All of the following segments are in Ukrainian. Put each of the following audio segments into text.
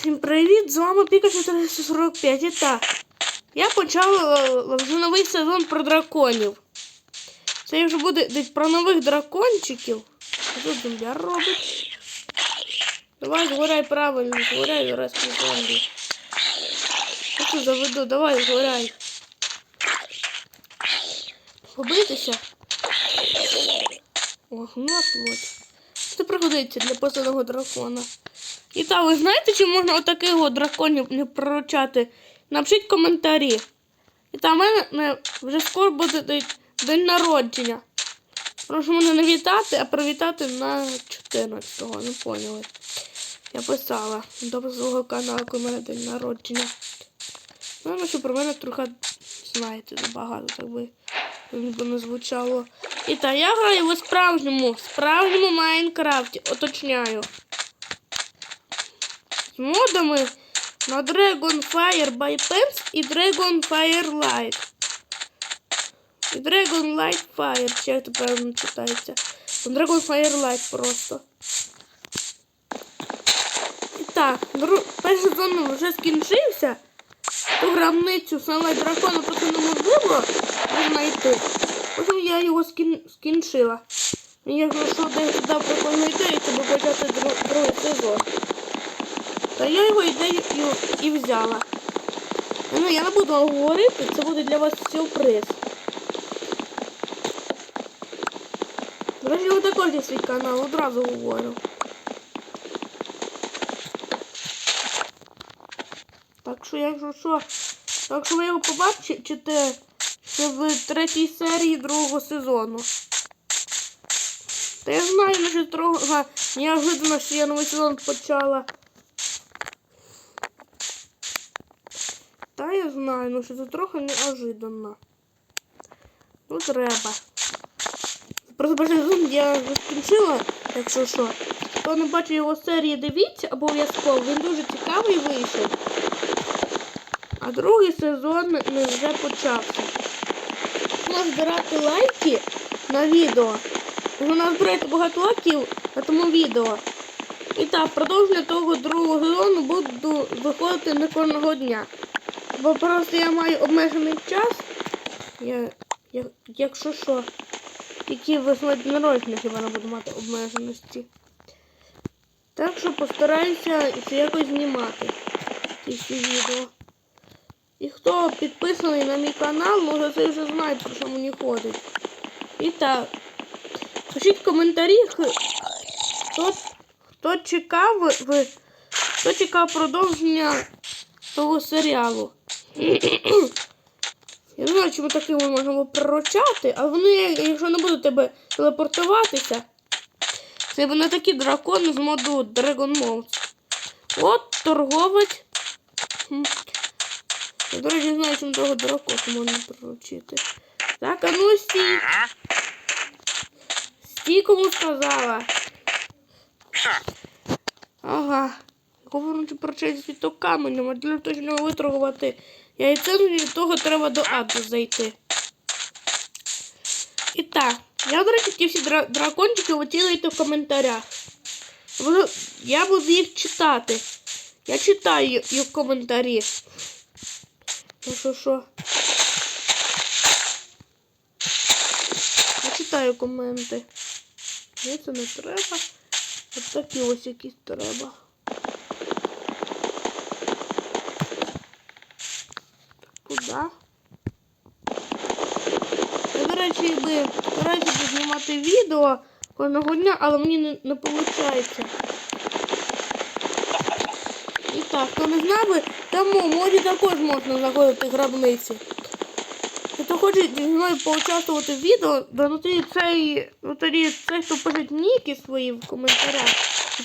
Всім привіт! З вами Піка 445. І так, я почав е, вже новий сезон про драконів. Це вже буде десь про нових дракончиків. Що зомбяр робить? Давай, згоряй правильно, згоряй раз по зомбі. Я тут заведу, давай, згоряй. Побитися. Ох, ну плоть. Це пригодиться для посильного дракона. І так, ви знаєте, чи можна отаких от драконів не приручати? Напишіть коментарі. І там в мене вже скоро буде день, народження. Прошу мене не вітати, а привітати на 14-го, не поняли. Я писала до свого каналу, в мене день народження. Ну, що про мене трохи знаєте багато, так би не звучало. І так, я граю у справжньому, справжньому Майнкрафті, уточняю модами на Dragonfire by Pens і Dragonfire Light. І Dragon Light Fire, чи як це правильно читається. Dragonfire Light просто. І так, перший сезон вже скінчився. Ту грамницю саме дракона просто неможливо знайти. Потім я його скін... скінчила. Якщо що десь дав прикольну ідею, щоб почати другий сезон. Та я його ідею і, взяла. Ну, я не буду говорити, це буде для вас сюрприз. До ви також є свій канал, одразу говорю. Так що, якщо що, так що ви його побачите ще в третій серії другого сезону. Та я знаю, що трохи неожиданно, що я новий сезон почала. Та я знаю, ну що це трохи неожиданно. Ну треба. Просто перший я вже скінчила, якщо що. Хто не бачив його серії, дивіться обов'язково, він дуже цікавий вийшов. А другий сезон не вже почався. Можна збирати лайки на відео. У нас збирається багато лайків на тому відео. І так, продовження того другого сезону буду виходити не кожного дня. Бо просто я маю обмежений час. Я, я, якщо що, весна народження хіба не буду мати обмеженості. Так що постараюся це якось знімати ці всі відео. І хто підписаний на мій канал, може це вже знає, про що мені ходить. І так, пишіть в коментарі, хто, хто чекав, хто чекав продовження того серіалу. Я не знаю, чому такими можемо приручати, а вони, якщо не будуть тебе телепортуватися, це вони такі дракони з моду Dragon Mode. От торговець. Я, до речі, знаю, чим того дракона можна приручити. Так, а ну стій. Стій, кому сказала. Ага. Говорити про честь світок каменем, а для того, щоб не виторгувати яйце, від того треба до аду зайти. І так, я, до речі, ті всі дра дракончики оцінюйте в коментарях. Я буду їх читати. Я читаю їх в коментарі. Ну що, що? Я читаю коменти. Мені це не треба. От такі ось якісь треба. Куда? Я, до речі, якби стараюся знімати відео кожного дня, але мені не, не виходить. І так, хто не знав би, там у морі також можна знаходити гробниці. Хто хоче зі мною поучаствувати в відео, то ну тоді цей, ну тоді цей, хто пише ніки свої в коментарях.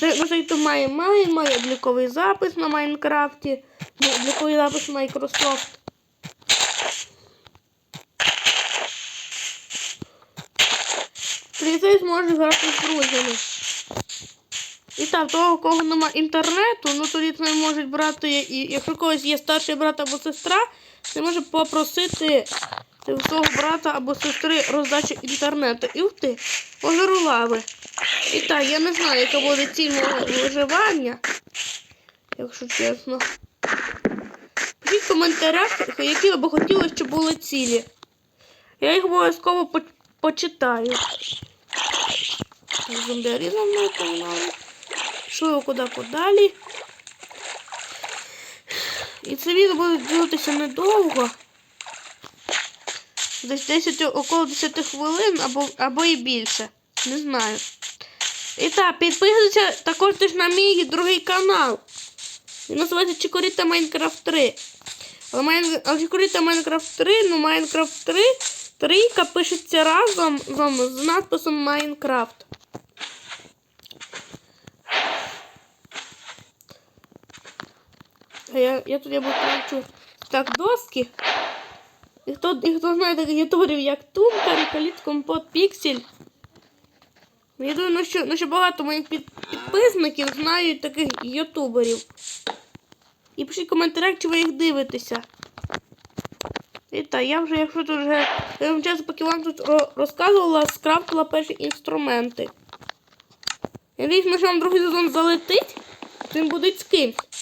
Ну, цей, хто має, має, має обліковий запис на Майнкрафті, ну, обліковий запис Microsoft. Тоді цей зможе грати з друзями. І так, того, у кого нема інтернету, ну тоді це можуть брати, і якщо когось є старший брат або сестра, це може попросити свого брата або сестри роздачу інтернету. І ти, озеро лави. І так, я не знаю, яка буде ціль мого виживання. якщо чесно. Пишіть в коментарях, які ви б хотіли, щоб були цілі. Я їх обов'язково по- почитаю. Так, Зомбіарі за мною погнали. Пішли куди подалі. І це відео буде ділитися недовго. Десь 10, около 10 хвилин або, або і більше. Не знаю. І так, підписуйтеся також теж на мій другий канал. Він називається Чикоріта Майнкрафт 3. Але, Майн... але Чикоріта Майнкрафт 3, ну Майнкрафт 3, трійка пишеться разом з надписом Майнкрафт. Я, я тут я покручу так доски. І хто, і хто знає таких ютуберів, як Тумка, Рікаліт, Компот, Піксель. Я думаю, ну, що, ну, що багато моїх під, підписників знають таких ютуберів. І пишіть в коментарях, чи ви їх дивитеся. І так, я вже, якщо тут вже я вам часу, поки вам тут розказувала, скрафтила перші інструменти. Я надіюсь, що вам другий сезон залетить, то він буде з кимсь.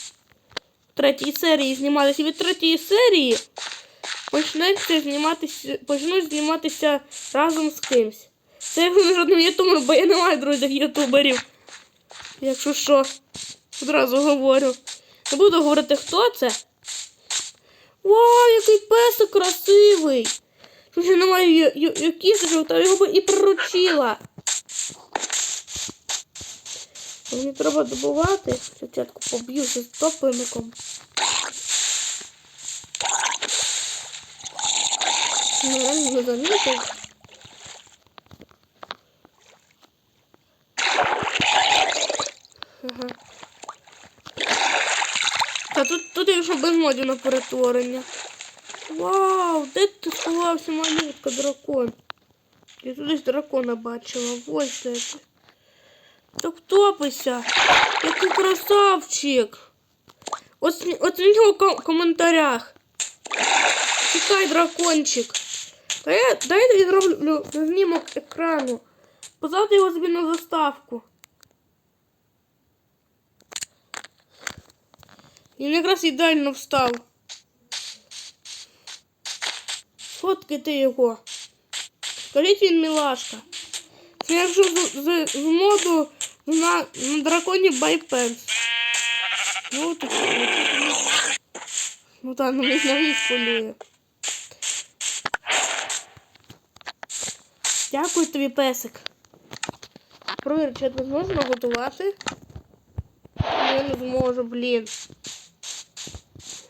Третій серії зніматися. Від третьої серії почнеться зніматися, почнуть зніматися разом з кимсь. Це якщо не жодним ютубером, бо я не маю друзів ютуберів. Якщо що, одразу говорю. Не буду говорити, хто це. Вау, який песик красивий! Що ще немає ю- ю- ю- та його би і приручила. Мені треба добувати. Спочатку поб'ю з топливником. Ну, не замітив. Ага. Та тут, тут якщо без модів на перетворення. Вау, де ти сховався, малютка, дракон? Я тут дракона бачила. Ось де ти. Так топися. Який красавчик. Оц- Оцініть його в коментарях. Чекай, дракончик. Я, дай я зроблю знімок екрану. Позаду його собі на заставку. Він якраз ідеально встав. Сфоткайте його. Скажіть він мілашка. Це якщо з, з, з моду на, на драконі байпенс. Ну так. Ну так, ну він навіть полює. Дякую тобі, песик. Провір, чи ти зможеш наготувати? Я не зможу, блін.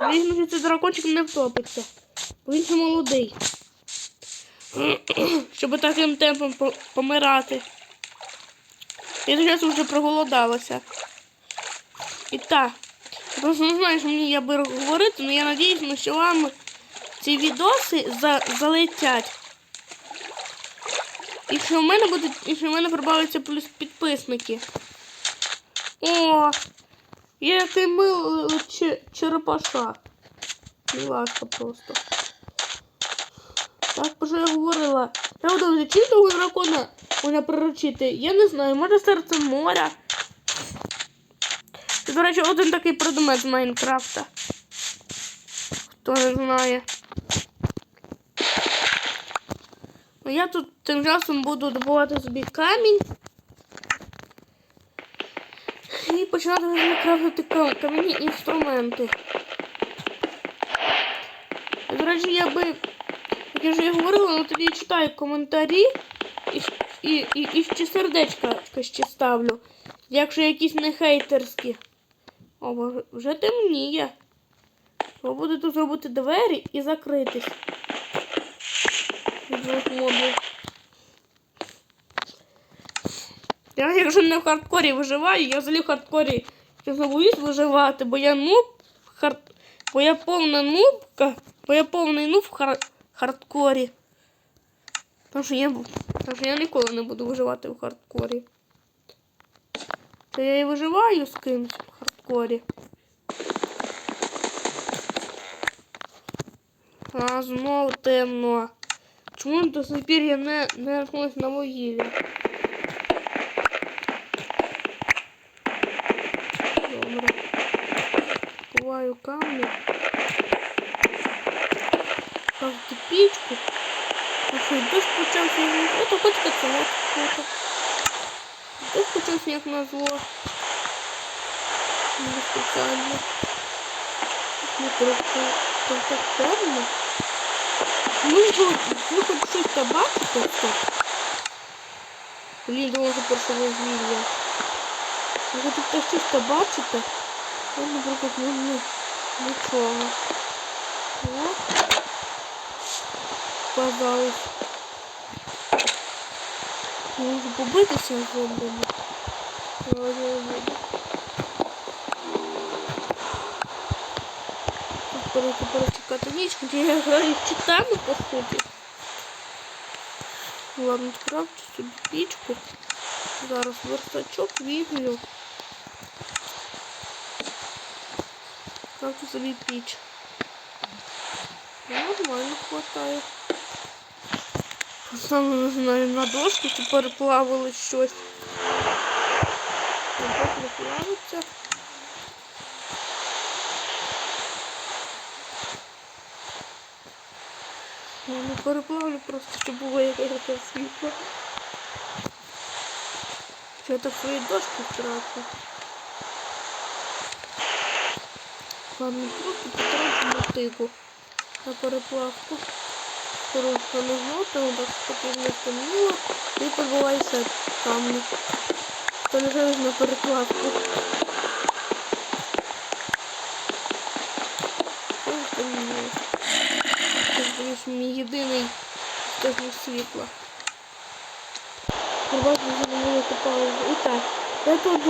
Візьму, що цей дракончик не втопиться. Він ще молодий. Щоб таким темпом помирати. Я зараз вже проголодалася. І так. Я просто не знаю, що мені я би говорити, але я надіюсь, що вам ці відоси за, залетять. І що в мене буде, і що в мене прибавляться плюс підписники. О, який милий че- черепаша. Милашка просто. Так, вже я говорила. Я буду чи того дракона можна приручити. Я не знаю, може серце моря. Це, до речі, один такий предмет з Майнкрафта. Хто не знає. Ну я тут тим часом буду добувати собі камінь. І починати вже крафтити кам- кам'яні інструменти. До речі, я би, як я вже і говорила, ну тоді читаю коментарі і, і, і, і ще сердечка ще ставлю. Якщо якісь не хейтерські. О, вже темніє. Треба буде тут зробити двері і закритись. Я якщо не в хардкорі виживаю, я взагалі в хардкорі чесно боюсь виживати, бо я нуб, в хар... бо я повна нубка, бо я повний нуб в хар... хардкорі. Тому що я тому що я ніколи не буду виживати в хардкорі. Та я і виживаю з кимось в хардкорі. А, знову темно. Чому до сих пір я не, не на вугілля? Добре. добуваю камні. Ставити пічку. А що, дощ почався. Ото котика це от круто. Дощ почався як назло. Не спеціально. Ну, трохи так, так темно. Ну, ви, ви хоч щось там бачите? Стоп. Блін, думаю, що перше вугілля. Ви хоч тут щось там бачите? Я, наприклад, ну, ну, нічого. О. Казалось. Можу побитися з зомбами. Але я не буду. Короче, перечекати ніч, де я граю в читану, по суті. Ладно, скрафчу собі пічку. Зараз верстачок візьму. Скрафчу собі піч. Нормально хватає. Не знаю, на дошку чи переплавили щось. Так не плавиться. Я не переплавлю просто, щоб було якесь світло. Я так свої дошки втратив. Ладно, просто потрачу мотику на переплавку. Не змотимо, так потрібно стемніло і подбувай ще камні. Полежаєш на перекладку. Це мій єдиний істочник світла. Пробачте за невелику паузу. І так, я тут,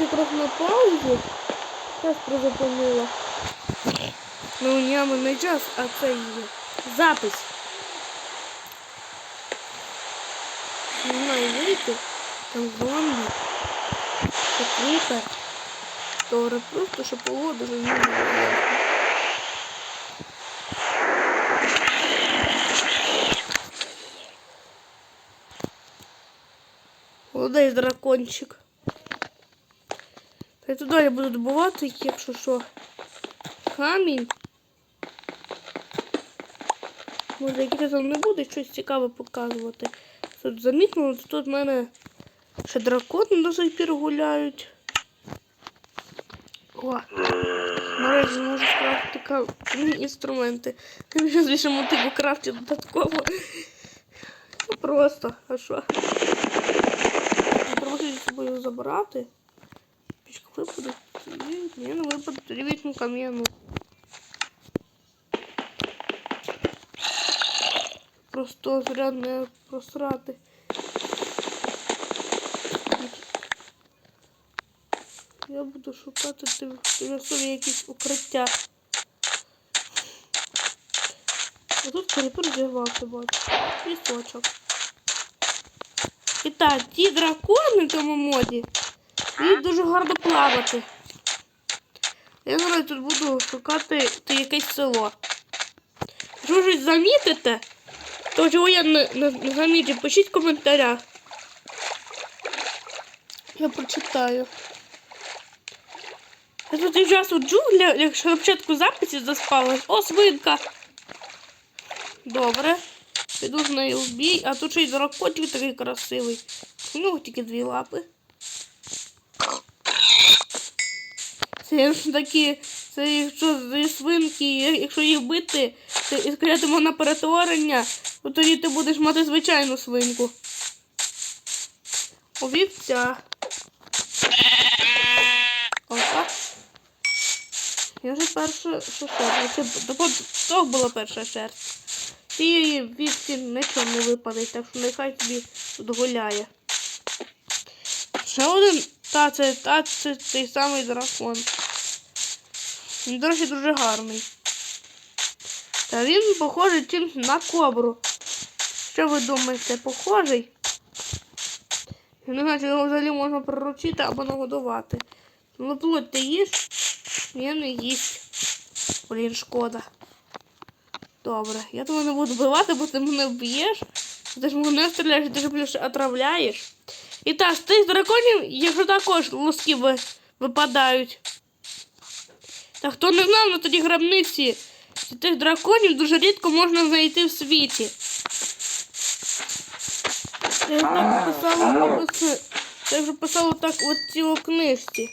якраз на паузі. Зараз призупинила. Ну, у ньому не час, а це є запис. Не знаю, вийти, там це кріпер. Добре, просто, погода вже не буде. Молодий дракончик. Та я тут далі буду добувати, якщо що. Камінь. Може, якийсь там не буде щось цікаве показувати. Тут замітно, тут в мене ще дракони до сих пір гуляють. О, нарешті можу скрафтити кам'яні інструменти. Я більше мотиву крафті додатково. Ну просто, а що? Треба з собою забрати. Пічка випаде. Ні, не випаде, тоді візьму кам'яну. Просто зря не просрати. Я буду шукати тимчасові якісь укриття. А тут коридор зірвався, бачу. Пісочок. І так, ті дракони в цьому моді. Вміють дуже гарно плавати. Я зараз тут буду шукати якесь село. Ви щось замітите, то чого я не, не, не пишіть в коментарях. Я прочитаю. Я тут якраз у джунглях, якщо на початку записі заспалась. О, свинка! Добре. Піду з нею в бій, а тут ще й дракончик такий красивий. У нього тільки дві лапи. Це ж такі, це якщо зі свинки, якщо їх бити, це сказати на перетворення, то тоді ти будеш мати звичайну свинку. У вівця. Отак. Я вже перша шерсть. Це то була перша шерсть. Цієї вівці нічого не випаде, так що нехай тобі тут гуляє. Ще один та це, та це той самий дракон. Він, до речі, дуже гарний. Та він похожий чимось на кобру. Що ви думаєте, похожий? Не знаю, його взагалі можна приручити або нагодувати. Ну, ти їш? Я не їсть. Блін, шкода. Добре, я тебе не буду вбивати, бо ти мене вб'єш. Ти ж мене стріляєш, ти ж плюс отравляєш. І так, з тих драконів, якщо також луски ви, випадають. Та хто не знав, на тоді гробниці тих драконів дуже рідко можна знайти в світі. Я так писала, це я вже писала так от цій о книжці.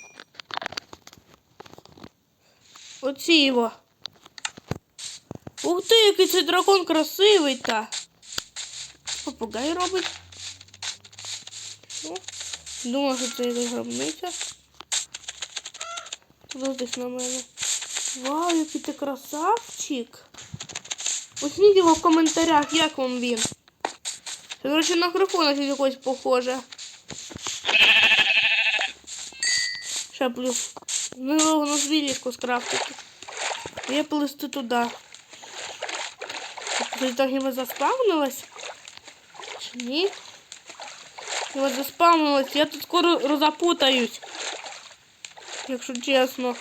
Оці його. Ух ти, який цей дракон красивий та. Попугай робить. О, Думаю, що це якась гробниця. Тут на мене. Вау, який ти красавчик. Пишіть його в коментарях, як вам він. Це, до на грифона щось якось похоже. Ще плюс. Ну, воно звілішку скрафтити. Я плисти туди. Ти так хіба заспавнилась? Чи ні? Заспавнилась? Я тут скоро розапутаюсь. Якщо чесно.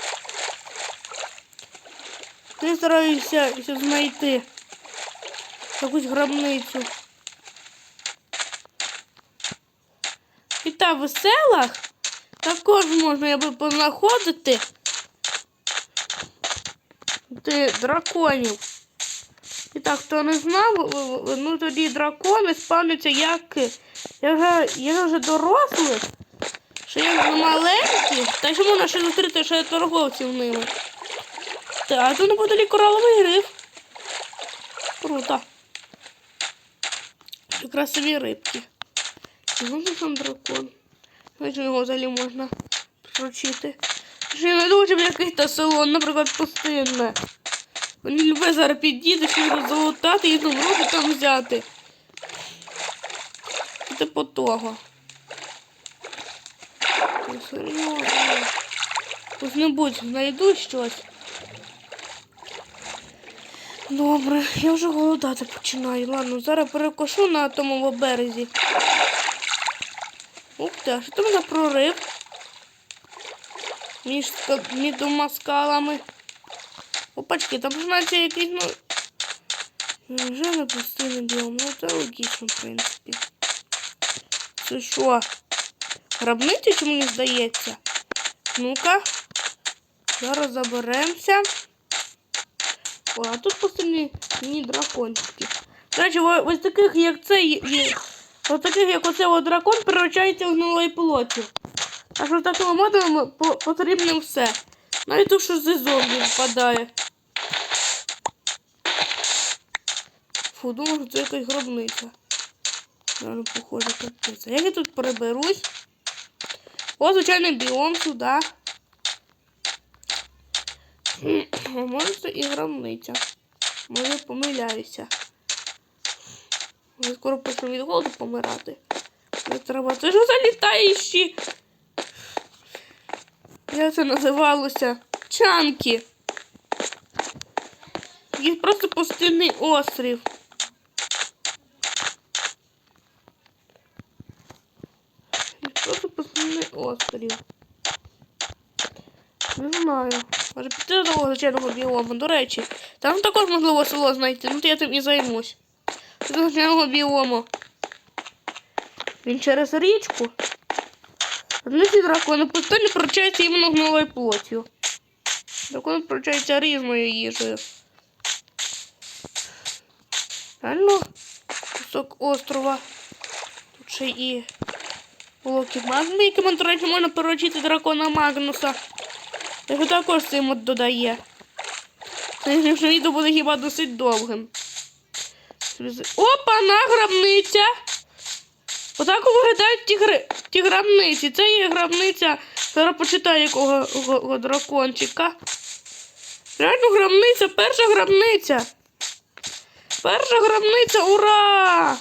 Я стараюся ще знайти якусь гробницю. І та в селах також можна я би понаходити ти драконів. І так, хто не знав, ну тоді дракони спавняться як. Я вже, я вже дорослий, що я маленькі, та ще можна ще зустріти ще торговців ними. Так, а тут неподалік кораловий гриф. Круто. Красиві рибки. Може там дракон. Значить його взагалі можна я не дуже якийсь село, наприклад, пустинне. Мені любить зараз підійти, щоб його залутати і знову там взяти. І Типу того. Ну, серйозно. Ось-небудь знайду щось. Добре, я вже голодати починаю. Ладно, зараз перекошу на тому березі. Ух ти, що там за прорив? Між, двома скалами. Опачки, там ж наче якийсь, ну. Вже не пустинний біом, ну це логічно, в принципі. Це що? Гробниця, чи мені здається? Ну-ка. Зараз заберемося. О, а тут пустинні ні дракончики. До речі, ось таких, як цей, є- ось таких, як оцей от дракон, превращається в гнилої плоті. А що з такими потрібно все. Навіть то, що з зомбі впадає. Фу, думаю, що це якась гробниця. Реально похоже, капець. Як я тут переберусь? О, звичайний біом сюди. Може це і гробниця. Може помиляюся. Ми скоро почнемо від голоду помирати. Не треба. Це ж залітаючі. Як це називалося? Чанки. Є просто пустинний острів. Є Просто пустинний острів. Не знаю. Може піти до того звичайного біому. До речі, там також можливо село знайти. Ну то я тим і займусь. До біому. Він через річку. Одниці дракони пустелі прочаються іменно гнилою плоттю. Дракони прочаються різною їжею. Реально кусок острова. Тут ще і блоки магми, якими, до речі, можна приручити дракона Магнуса. Його також цей мод додає. Це відео буде хіба досить довгим. Опа, на гробниця! Отак виглядають ті, гри... ті гробниці. Це є гробниця. Зараз почитаю якого го- дракончика. Реально гробниця, перша гробниця. Перша гробниця, ура!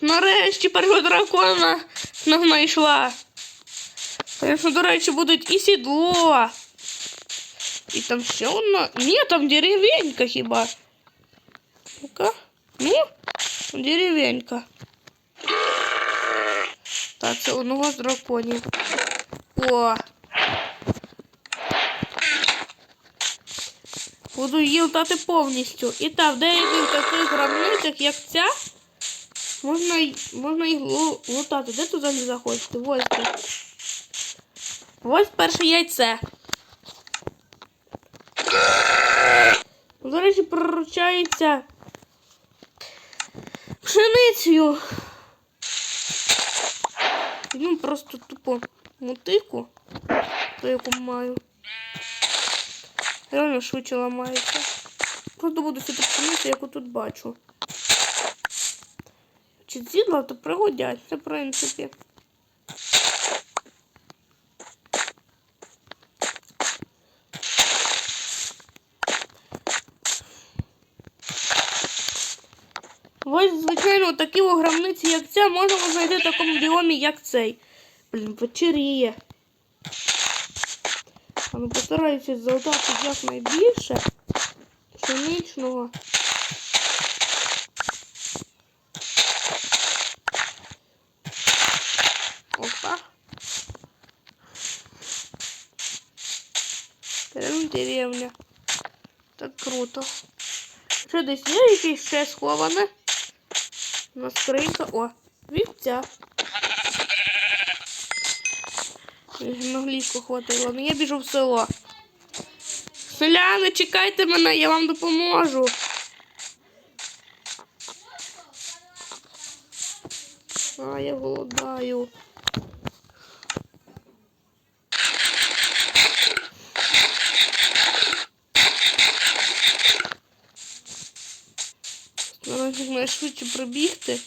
Нарешті першого дракона знайшла. Звісно, до речі, будуть і сідло. І там ще одна. Ні, там деревенька хіба. Ну-ка. Ну, деревенька. Так, це одного з драконів. О. Буду її лутати повністю. І так, в деяких таких гробницях, як ця, можна, можна їх лутати. Де тут взагалі заходити? Ось. Ось перше яйце. До речі, проручається пшеницею. Ну, просто тупо мотику, ту, яку маю. Реально швидше ламається. Просто буду сюди пшеницю, яку тут бачу. Чи зідла, то пригодяться, в принципі. Ось, такі ограмниці, як ця, можемо знайти в такому біомі, як цей. Блін, вечеріє. А ну постараюся завдати якнайбільше пшеничного. Опа. Прям деревня. Так круто. Що десь є якесь ще сховане? На скринька. О, вівця. Наглійко хватило. Ну я біжу в село. Селяни, чекайте мене, я вам допоможу. А, я голодаю. Треба якнайшвидше прибігти.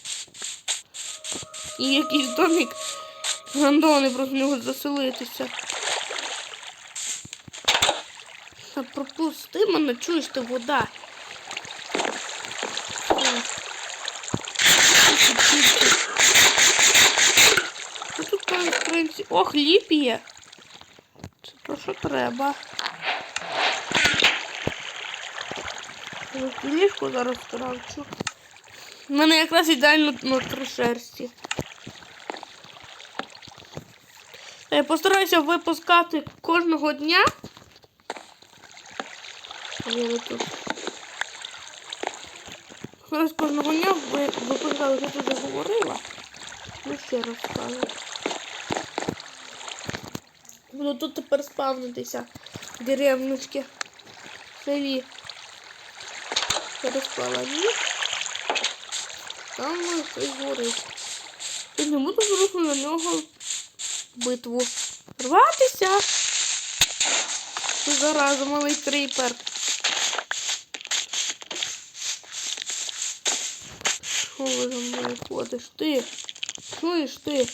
І якийсь домик рандомний просто в нього заселитися. Та пропусти мене, чуєш ти вода. Що тут в принципі? О, хліб є. Це то, що треба. Ліжку зараз кравчу. У мене якраз ідеально на три шерсті. Я постараюся випускати кожного дня. Я тут. Зараз кожного дня ви випускали, я тут говорила. Ну ще раз скажу. Буду тут тепер спавнитися. Деревнички. Селі. Пересклала ніж. Ну, щось горить. І не буду зробити на нього битву. Рватися. Зараза, малий кріпер. Що ви за мною ходиш? Ти? Чуєш ти?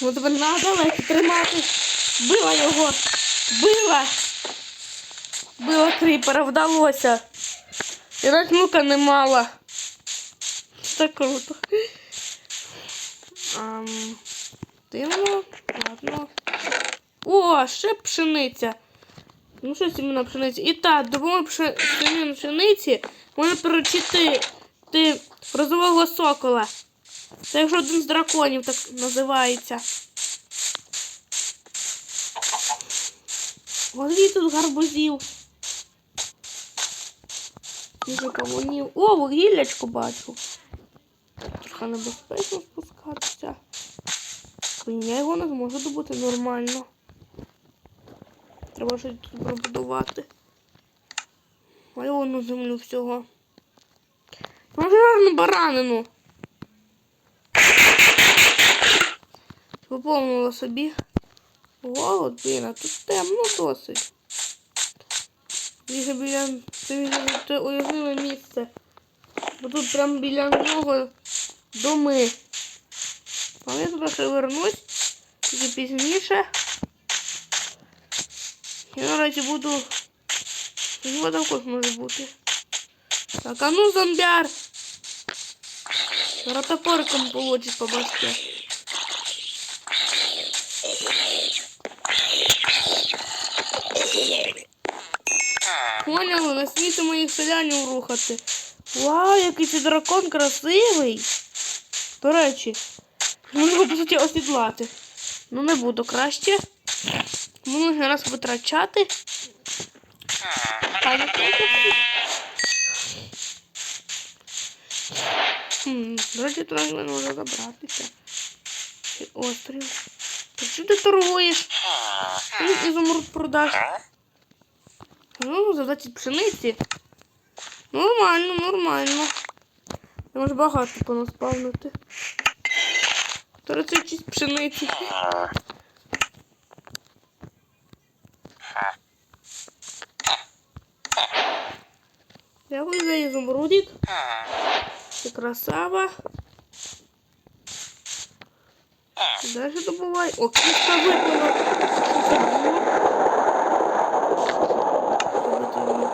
Ну тебе надо легко тримати. Била його. Била. Била кріпера, вдалося. І навіть мука не мала. Це круто. Ам, дивно. Ладно. О, ще пшениця. Ну, що сімена пшениці? І так, допомогою пше... сім'ї пшениці можна приручити ти розового сокола. Це якщо один з драконів так називається. Ось тут гарбузів. Дуже кавунів. О, вугіллячку бачу. Трохи небезпечно спускатися. Блін, я його не зможу добути нормально. Треба щось тут пробудувати. А його на землю всього. На баранину. Поповнила собі. Голод, блін, а тут темно досить. Біля біля це уязвиме місце. Бо тут прямо біля нього доми. Але я ще вернусь тільки пізніше. Я наразі буду. Його також може бути. Так, а ну зомбяр! Зараз топориком получить по башке. Смійте моїх селянів рухати. Вау, який цей дракон красивий. До речі, можна його, по суті, осідлати. Ну, не буду краще. Можна раз витрачати. А речі, трохи не може забратися. Острів. Так що ти торгуєш? Ти ізумруд продаш. Ну, за 20 пшениці. Нормально, нормально. Я можу багато понаспавнити. 36 пшениці. Дякую за ізумрудик. Ти красава. Далі добувай. О, кістка випала.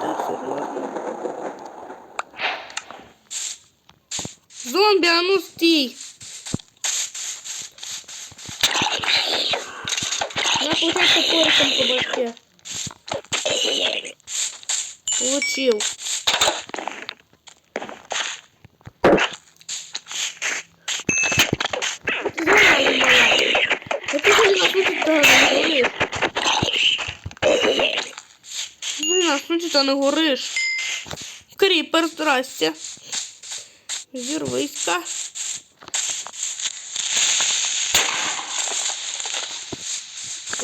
Робити серйозно. Зомбі, а ну стій! Я получается топориком по башке. Получил. Ты знала, моя? Я ты же нас учит да не гориш. Ти нас учить, а не гориш. Кріпер, здрасте. Зірвиська.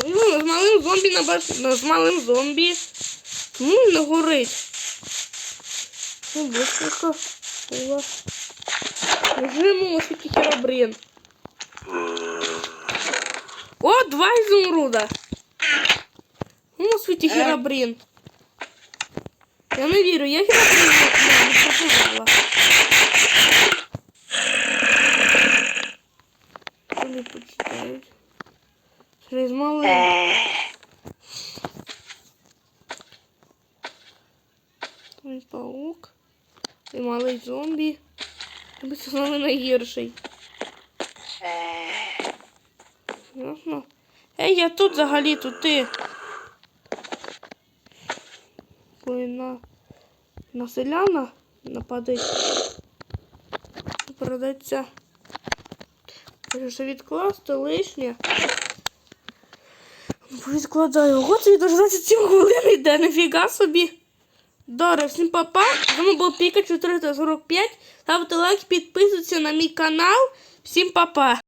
Ну, з малим зомбі на баш... з малим зомбі. Тому не горить. Ну. Була. Ось який херабрин. О, два ізумруда. Ну, світі херабрин. Я не вірю, я херабрин не, проживала. Вони почитають. Через мале. Ой, паук. І малий зомбі. Тобі це саме найгірший. Ясно. Ей, я тут взагалі, тут ти. Ой, на, на селяна нападить. Передається. Що відкласти лишнє. Відкладаю. Ого, тобі до 27 хвилин йде, нафіга собі. Добре, всім папа. З вами був Піка 445. Ставте лайк, підписуйтесь на мій канал. Всім папа.